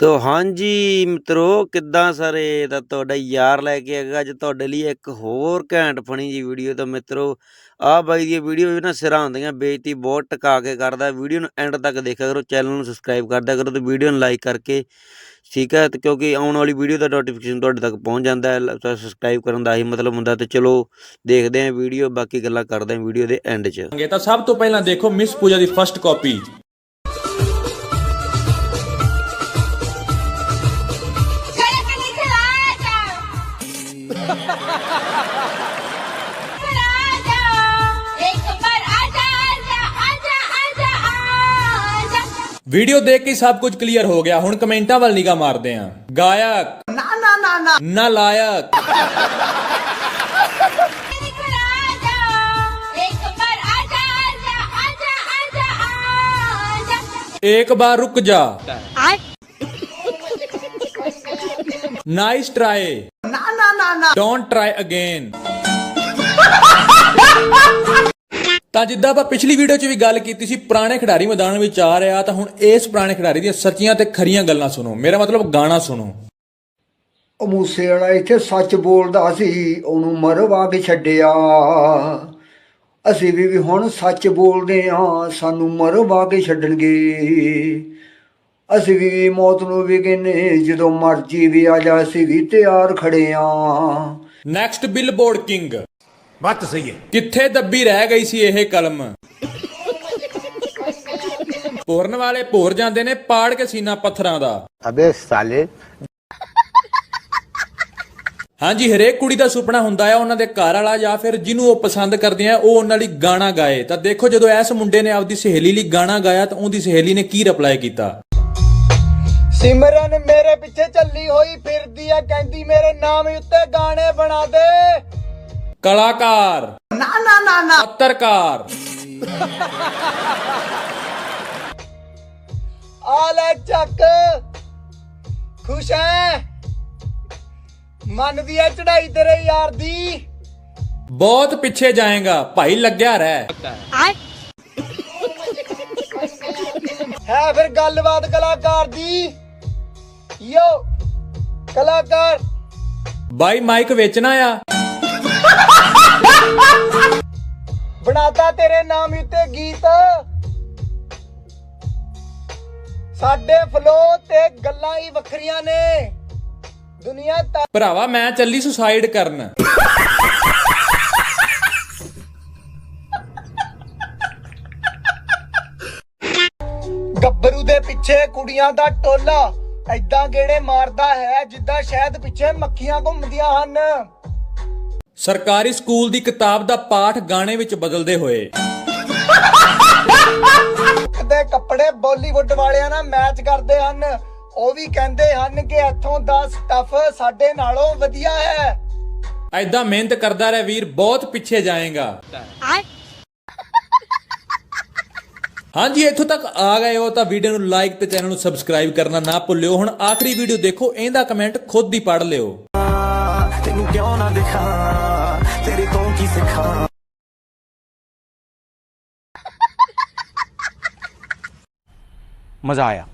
ਤੋ ਹਾਂਜੀ ਮਿੱਤਰੋ, ਕਿੱਦਾਂ ਸਾਰੇ? ਤਾਂ ਤੁਹਾਡਾ ਯਾਰ ਲੈ ਕੇ ਆਗਾ ਅੱਜ ਤੁਹਾਡੇ ਲਈ ਇੱਕ ਹੋਰ ਘੈਂਟ ਫਣੀ ਜੀ ਵੀਡੀਓ। ਤਾਂ ਮਿੱਤਰੋ, ਆਹ ਬਾਈ ਦੀ ਵੀਡੀਓ ਵੀ ਨਾ ਸਿਰਾਂ ਹੁੰਦੀਆਂ, ਬੇਇੱਜ਼ਤੀ ਬਹੁਤ ਟਕਾ ਕੇ ਕਰਦਾ। ਵੀਡੀਓ ਨੂੰ ਐਂਡ ਤੱਕ ਦੇਖਿਆ ਕਰੋ, ਚੈਨਲ ਨੂੰ ਸਬਸਕ੍ਰਾਈਬ ਕਰਦਾ ਕਰੋ ਤੇ ਵੀਡੀਓ ਨੂੰ ਲਾਈਕ ਕਰਕੇ, ਠੀਕ ਹੈ? ਤੇ ਕਿਉਂਕਿ ਆਉਣ ਵਾਲੀ ਵੀਡੀਓ ਦਾ ਨੋਟੀਫਿਕੇਸ਼ਨ ਤੁਹਾਡੇ ਤੱਕ ਪਹੁੰਚ ਜਾਂਦਾ ਹੈ ਸਬਸਕ੍ਰਾਈਬ ਕਰਨ ਦਾ ਹੀ ਮਤਲਬ ਹੁੰਦਾ। ਤੇ ਚਲੋ, ਦੇਖਦੇ ਹਾਂ ਵੀਡੀਓ, ਬਾਕੀ ਗੱਲਾਂ ਕਰਦੇ ਹਾਂ ਵੀਡੀਓ ਦੇ ਐਂਡ 'ਚ। ਤਾਂ ਸਭ ਤੋਂ ਪਹਿਲਾਂ ਦੇਖੋ, ਮਿਸ ਪੂਜਾ ਦੀ ਫਰਸਟ ਕਾਪੀ ਵੀਡੀਓ ਦੇਖ ਕੇ ਸਭ ਕੁਝ ਕਲੀਅਰ ਹੋ ਗਿਆ। ਹੁਣ ਕਮੈਂਟਾਂ ਵੱਲ ਨਿਗਾਹ ਮਾਰਦੇ ਆਂ ਗਾਇਕ। ਨਾ ਨਾ ਨਾ ਨਾ। ਨਾ ਲਾਇਕ। ਇੱਕ ਬਾਰ ਰੁਕ ਜਾ। ਨਾਈਸ ਟਰਾਈ ਨਾ ਨਾ ਨਾ ਨਾ। ਡੋਨਟ ਟਰਾਈ ਅਗੇਨ ਤਾਂ ਜਿੱਦਾਂ ਆਪਾਂ ਪਿਛਲੀ ਵੀਡੀਓ 'ਚ ਵੀ ਗੱਲ ਕੀਤੀ ਸੀ ਪੁਰਾਣੇ ਖਿਡਾਰੀ ਮੈਦਾਨ ਵਿੱਚ ਆ ਰਿਹਾ ਤਾਂ ਹੁਣ ਇਸ ਪੁਰਾਣੇ ਖਿਡਾਰੀ ਦੀਆਂ ਸੱਚੀਆਂ ਤੇ ਖਰੀਆਂ ਗੱਲਾਂ ਸੁਣੋ। ਮੇਰਾ ਮਤਲਬ ਗਾਣਾ ਸੁਣੋ। ਉਹ ਮੂਸੇ ਵਾਲਾ ਇੱਥੇ ਸੱਚ ਬੋਲਦਾ ਸੀ ਉਹਨੂੰ ਮਰਵਾ ਕੇ ਛੱਡਿਆ। ਅਸੀਂ ਵੀ ਵੀ ਹੁਣ ਸੱਚ ਬੋਲਦੇ ਆ ਸਾਨੂੰ ਮਰਵਾ ਕੇ ਛੱਡਣਗੇ। ਅਸੀਂ ਵੀ ਮੌਤ ਨੂੰ ਵੀ ਕਹਿੰਨੇ ਜਦੋਂ ਮਰਜ਼ੀ ਵੀ ਆ ਜਾ ਅਸੀਂ ਵੀ ਤਿਆਰ ਖੜੇ ਆ ਨੈਕਸਟ ਬਿਲਬੋਰਡ ਕਿੰਗ ਬਾਤ ਸਹੀ ਹੈ। ਕਿੱਥੇ ਦੱਬੀ ਰਹਿ ਗਈ ਸੀ ਇਹ ਕਲਮ? ਪੋਰਨ ਵਾਲੇ ਭੋਰ ਜਾਂਦੇ ਨੇ ਪਾੜ ਕੇ ਸੀਨਾ ਪੱਥਰਾਂ ਦਾ। ਅਬੇ ਸਾਲੇ। ਹਾਂਜੀ ਹਰੇਕ ਕੁੜੀ ਦਾ ਸੁਪਨਾ ਹੁੰਦਾ ਹੈ ਉਹਨਾਂ ਦੇ ਘਰ ਵਾਲਾ ਜਾਂ ਫਿਰ ਜਿਹਨੂੰ ਉਹ ਪਸੰਦ ਕਰਦੇ ਆ ਉਹ ਉਹਨਾਂ ਲਈ ਗਾਣਾ ਗਾਏ। ਤਾਂ ਦੇਖੋ ਜਦੋਂ ਇਸ ਮੁੰਡੇ ਨੇ ਆਪਦੀ ਸਹੇਲੀ ਲਈ ਗਾਣਾ ਗਾਇਆ ਤਾਂ ਉਹਦੀ ਸਹੇਲੀ ਨੇ ਕੀ ਰਿਪਲਾਈ ਕੀਤਾ? ਸਿਮਰਨ ਮੇਰੇ ਪਿੱਛੇ ਚੱਲੀ ਹੋਈ ਫਿਰਦੀ ਆ ਕਹਿੰਦੀ ਮੇਰੇ ਨਾਮ ਉੱਤੇ ਗਾਣੇ ਬਣਾ ਦੇ। ਕਲਾਕਾਰ। ਨਾ ਨਾ ਨਾ ਨਾ। ਪੱਤਰਕਾਰ। ਆ ਲੈ ਚੱਕ। ਖੁਸ਼ ਐ। ਮੰਨਦੀ ਐ ਚੜਾਈ ਤੇਰੇ ਯਾਰ ਦੀ। ਬਹੁਤ ਪਿੱਛੇ ਜਾਏਗਾ। ਭਾਈ ਲੱਗਿਆ ਰਹਿ। ਹੈ ਫਿਰ ਗੱਲਬਾਤ ਕਲਾਕਾਰ ਦੀ। ਯੋ ਕਲਾਕਾਰ। ਬਾਈ ਮਾਈਕ ਵੇਚਣਾ ਆ। ਬਣਾਤਾ ਤੇਰੇ ਨਾਮ ਉੱਤੇ ਗੀਤ। ਸਾਡੇ ਫਲੋ ਤੇ ਗੱਲਾਂ ਹੀ ਵੱਖਰੀਆਂ ਨੇ। ਦੁਨੀਆ ਤਾਂ ਭਰਾਵਾ ਮੈਂ ਚੱਲੀ ਸੁਸਾਈਡ ਕਰਨ। ਗੱਭਰੂ ਦੇ ਪਿੱਛੇ ਕੁੜੀਆਂ ਦਾ ਟੋਲਾ। ਐਦਾਂ ਗੇੜੇ ਮਾਰਦਾ ਹੈ ਜਿੱਦਾਂ ਸ਼ਹਿਦ ਪਿੱਛੇ ਮੱਖੀਆਂ ਘੁੰਮਦੀਆਂ ਹਨ। ਸਰਕਾਰੀ ਸਕੂਲ ਦੀ ਕਿਤਾਬ ਦਾ ਪਾਠ ਗਾਣੇ ਵਿੱਚ ਬਦਲਦੇ ਹੋਏ। ਕਦੇ ਕੱਪੜੇ ਬਾਲੀਵੁੱਡ ਵਾਲਿਆਂ ਨਾਲ ਮੈਚ ਕਰਦੇ ਹਨ। ਉਹ ਵੀ ਕਹਿੰਦੇ ਹਨ ਕਿ ਇੱਥੋਂ ਦਾ ਸਟੱਫ ਸਾਡੇ ਨਾਲੋਂ ਵਧੀਆ ਹੈ। ਐਦਾਂ ਮਿਹਨਤ ਕਰਦਾ ਰਹਿ ਵੀਰ ਬਹੁਤ ਪਿੱਛੇ ਜਾਏਗਾ। ਹਾਂਜੀ ਇੱਥੋਂ ਤੱਕ ਆ ਗਏ ਹੋ ਤਾਂ ਵੀਡੀਓ ਨੂੰ ਲਾਈਕ ਤੇ ਚੈਨਲ ਨੂੰ ਸਬਸਕ੍ਰਾਈਬ ਕਰਨਾ ਨਾ ਭੁੱਲਿਓ। ਹੁਣ ਆਖਰੀ ਵੀਡੀਓ ਦੇਖੋ ਇਹਦਾ ਕਮੈਂਟ ਖੁਦ ਹੀ ਪੜ੍ਹ ਲਿਓ। ਤੈਨੂੰ ਕਿਉਂ ਨਾ ਦਿਖਾਂ? ਤੇਰੇ ਤੋਂ ਕੀ ਸਿੱਖਾਂ? ਮਜ਼ਾ ਆਇਆ।